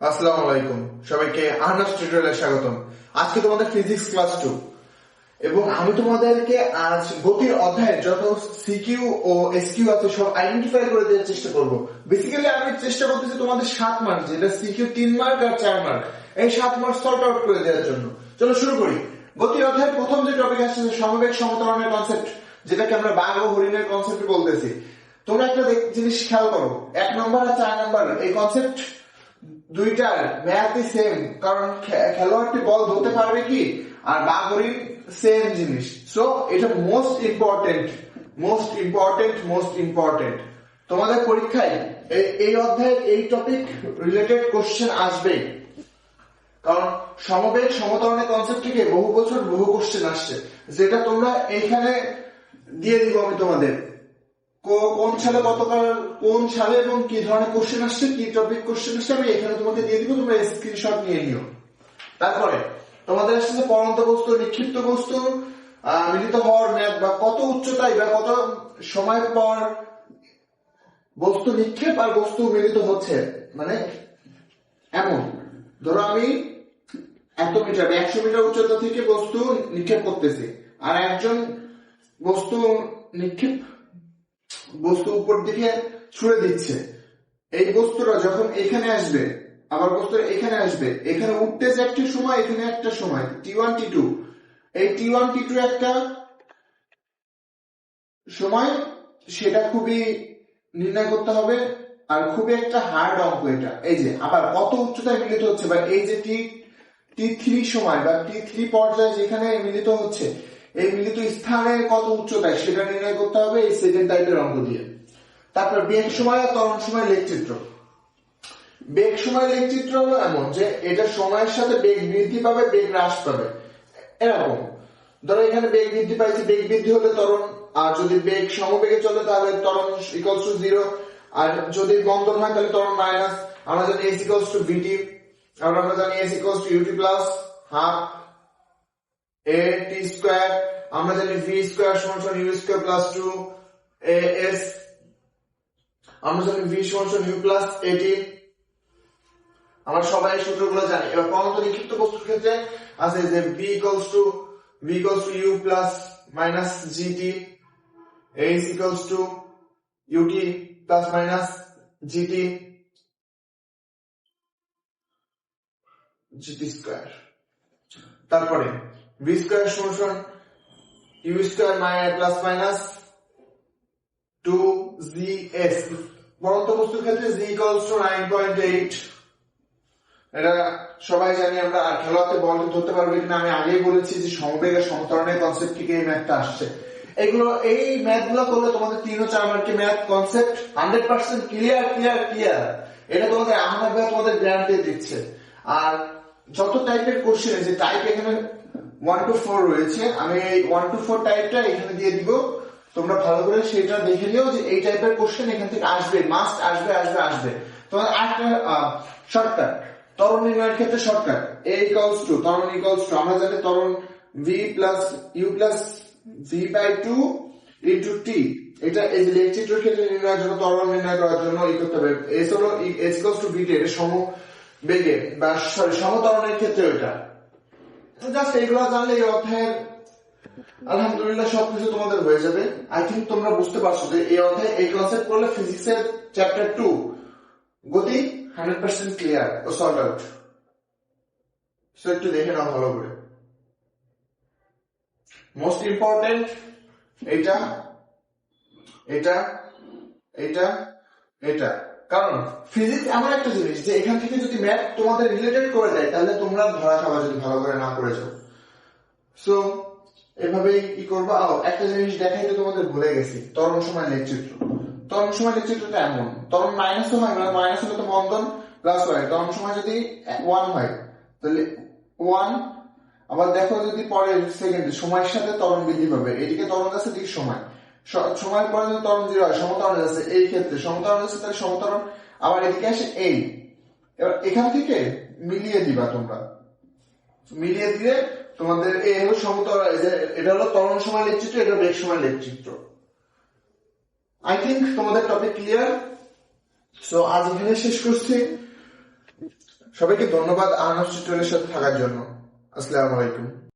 আসসালামু আলাইকুম। সবাইকে আহনাস টিউটোরিয়ালে স্বাগতম। আজকে তোমাদের ফিজিক্স ক্লাস টু এবং আমি তোমাদেরকে আজ গতির অধ্যায়ে যত সিকিউ ও এসকিউ আছে সব আইডেন্টিফাই করে দেওয়ার চেষ্টা করব। বেসিক্যালি আমি চেষ্টা করতেছি তোমাদের সাত মার্ক যেটা সিকিউ তিন মার্ক আর চার মার্ক এই সাত মার্ক সর্ট আউট করে দেওয়ার জন্য। চলো শুরু করি। গতির অধ্যায়ের প্রথম যে টপিক আসছে সমবেগ সমতরণের কনসেপ্ট যেটাকে আমরা বাঘ ও হরিণের কনসেপ্ট বলতেছি। তোমরা একটা জিনিস খেয়াল করো। এক নম্বর আর চার নম্বর এই কনসেপ্ট দুইটার ম্যাথই সেম কারণ খেলোয়াড়টি বল ধরতে পারবে কি? আর বাগরিন সেম জিনিস। সো এটা most important most important most important তোমাদের পরীক্ষায় এই- অধ্যায়ের এই টপিক রিলেটেড কোশ্চেন আসবে কারণ সমবেগ সমতরণের কনসেপ্ট থেকে বহু বছর বহু কোশ্চেন আসছে। যেটা তোমরা এইখানে দিয়ে দিব আমি তোমাদের। কোন সালে কতকাল কোন সালে এবং কি ধরনের কোশ্চেন আসছে, কি টপিক কোশ্চেন আসছে, আমি এখানে তোমাকে দিয়ে দিব, তোমরা স্ক্রিনশট নিয়ে নিও। তারপরে, তোমাদের আসছে পরন্ত বস্তু, নিক্ষিপ্ত বস্তু মিলিত হওয়ার ম্যাপ বা কত উচ্চতায় বা কত সময় পর বস্তু নিক্ষেপ আর বস্তু মিলিত হচ্ছে মানে এমন। ধরো আমি এত মিটার একশো মিটার উচ্চতা থেকে বস্তু নিক্ষেপ করতেছি, আর একজন বস্তু নিক্ষেপ বস্তু উপর দিকে ছুড়ে দিচ্ছে। এই বস্তুটা যখন এখানে আসবে আবার বস্তুটা এখানে আসবে, এখানে উঠতে যে একটা সময়, এখানে একটা সময় টি ওয়ান টি টু এই টি ওয়ান টি টু একটা সময়, সেটা খুবই নির্ণয় করতে হবে, আর খুবই একটা হার্ড অঙ্ক এটা। এই যে, আবার কত উচ্চতায় মিলিত হচ্ছে, বা এই যে টি টি থ্রি সময়, বা টি থ্রি পর্যায়ে যেখানে মিলিত হচ্ছে এই মিলিত স্থানের কত উচ্চতায় সেটা নির্ণয় করতে হবে এই সেকেন্ড টাইপের অঙ্ক দিয়ে। তারপর বেগ সময় আর ত্বরণ সময় লেখচিত্র। বেগ সময় লেখচিত্র হলো এমন যে এটা সময়ের সাথে বেগ বৃদ্ধি পাবে, বেগ হ্রাস পাবে। এরকম। ধরো এখানে বেগ বৃদ্ধি পাইছে, বেগ বৃদ্ধি হলে তরণ আর যদি বেগ সমবেগে চলে তাহলে তরণ ইকুয়ালস টু জিরো আর যদি বন্ধন হয় তাহলে তরণ মাইনাস আমরা জানি এস ইকুয়ালস টু বিটি আমরা জানি S equals to UT plus half A T square আমরা জানি ভি স্কোয়ার সমান সমান U square plus two A S আমরা জানি ভি সমান সমান ইউ প্লাস এটি আমরা সবাই এই সূত্রগুলো জানি। এবার পরন্ত নিক্ষিপ্ত বস্তুর ক্ষেত্রে আছে যে B equals to B equals to U plus minus GT H equals to UT plus minus GT GT square তারপরে বি স্কোয়ার সমান সমান U square minus plus minus two পরন্ত বস্তুর ক্ষেত্রে জি ইকুয়ালস টু নাইন এটা সবাই জানি আমরা আর খেলোয়াড়কে বল ধরতে পারবে কিনা, আমি আগেই বলেছি যে সমবেগের সমতরণের কনসেপ্ট থেকে এই ম্যাথটা আসছে। এগুলো, এই ম্যাথগুলো করলে তোমাদের তিন ও চার মার্কের math concept hundred percent clear clear clear এটা তোমাদের আহমেদ তোমাদের গ্যারান্টি দিচ্ছে। আর যত টাইপের কোশ্চেন যে টাইপ এখানে ওয়ান টু ফোর রয়েছে। আমি এই ওয়ান টু ফোর টাইপটা এখানে দিয়ে দিব। তোমরা ভালো করে সেটা দেখে নিও যে এই টাইপের কোশ্চেন এখান থেকে আসবে। মাস্ট আসবে আসবে আসবে। তোমার আরেকটা শর্টকাট ত্বরণ নির্ণয়ের ক্ষেত্রে শর্টকাট এ ইকুয়ালস টু ত্বরণ ইকুয়ালস টু আমরা জানি ত্বরণ V plus U plus V by two into T এটা এই যে ক্ষেত্রে নির্ণয়ের জন্য ত্বরণ নির্ণয় করার জন্য ই করতে হবে। এস হলো এস ইকুয়ালস টু বিটি এটা সম বেগে বা সরি সমতরণের ক্ষেত্রে এটা। আলহামদুলিল্লাহ সবকিছু তোমাদের হয়ে যাবে। আই থিঙ্ক তোমরা বুঝতে পারছ যে এই অধ্যায় এই কনসেপ্ট করলে ফিজিক্সের চ্যাপ্টার টু গতি হান্ড্রেড পার্সেন্ট ক্লিয়ার ও সর্ট আউট সো একটু দেখে নাও ভালো করে। মোস্ট ইম্পর্টেন্ট এটা এটা এটা এটা কারণ ফিজিক্স এমন একটা জিনিস যে এখান থেকে যদি ম্যাথ তোমাদের রিলেটেড করে দেয়, তাহলে তোমরা ধরা খাবা যদি ভালো করে না করে যাও সো এভাবেই কি করব? আও, একটা জিনিস দেখাইতে তোমাদের ভুলে গেছি, তরণ সময় লেখচিত্র তরণ সময় লেখচিত্রটা এমন। তরণ মাইনাস হয় মানে মাইনাস হলে তো বন্ধন প্লাস হয়। তরণ সময় যদি ওয়ান হয়, তাহলে ওয়ান আবার দেখো যদি পরের সেকেন্ডে সময়ের সাথে ত্বরণ বৃদ্ধি পাবে। এদিকে ত্বরণ আছে দিকে সময়। স- সময়ের পরে যদি ত্বরণ জিরো হয় সমতরণ আছে এই ক্ষেত্রে সমতরণ আছে তাহলে সমতরণ আবার এদিকে আসে এই। এবার এখান থেকে মিলিয়ে দিবা তোমরা। মিলিয়ে দিয়ে তোমাদের এই হলো সমতল এটা হলো তরণ সময় লেখচিত্র এটা বেগ সময় লেখচিত্র আই থিঙ্ক তোমাদের টপিক ক্লিয়ার সো আজ এখানে শেষ করছি। সবাইকে ধন্যবাদ টিউটোরিয়ালের সাথে থাকার জন্য। আসসালামু আলাইকুম।